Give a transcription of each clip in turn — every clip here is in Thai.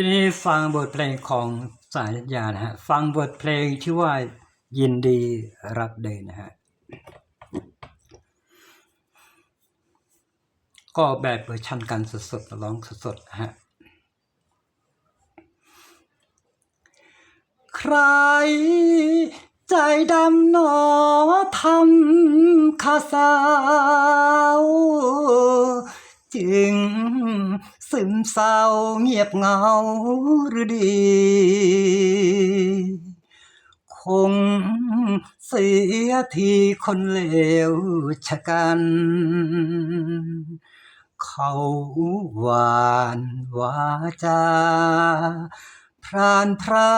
ทีนี้ฟังบทเพลงของสายญานะฮะ ฟังบทเพลงชื่อว่ายินดีรับเดินนะฮะ ก็แบบเวอร์ชันกันสดๆร้องสดๆนะฮะ ใครใจดำหนอทำข้าสาว จึง ซึมเศร้าเงียบเหงาหรือดี คงเสียทีคนเลวชะกัน เขาหวานวาจาพรานพระ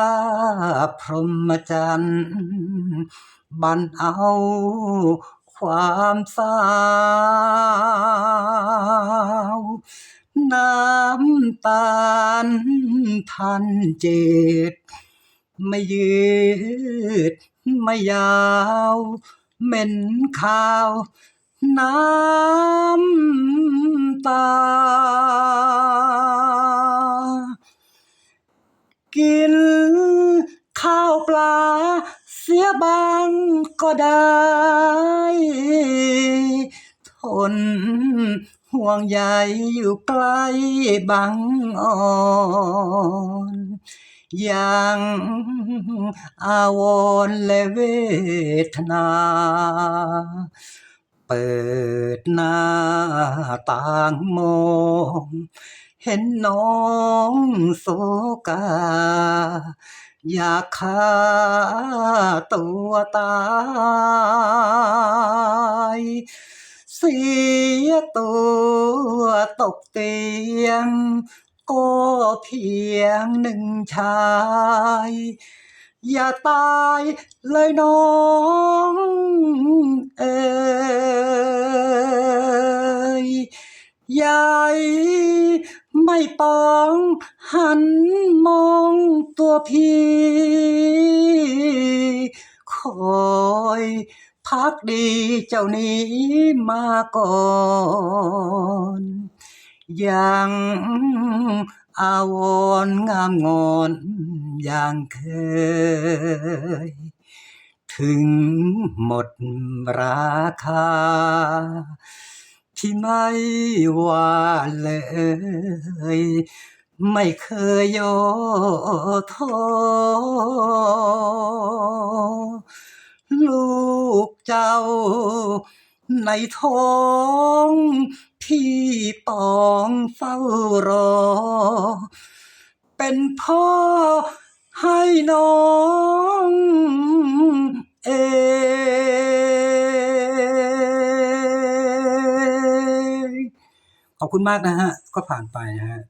พรหมจรรย์บันเอาความสาว น้ำตาลพันเจ็ดไม่ยืด ไม่ยาวเหม็นข้าว น้ำตา กินข้าวปลาเสียบางก็ได้ ทนห่วงใยอยู่ใกล้บางอ่อนยังอาวรและเวทนา เปิดหน้าต่างมองเห็นน้องโศกา อยากฆ่าตัวตาย เสียตัวตกเตียง ก็เพียงหนึ่งชาย อย่าตายเลยน้องเอ่ยยายไม่ปองหันมองตัวพี่คอย พักดีเจ้านี้มาก่อน ยังอาวรงามงอนอย่างเคย ถึงหมดราคา ที่ไม่ว่าเลย ไม่เคยย่อท้อ ลูกเจ้า ในท้องพี่ปองเฝ้ารอ เป็นพ่อให้น้องเองขอบคุณมากนะฮะ ก็ผ่านไปนะฮะ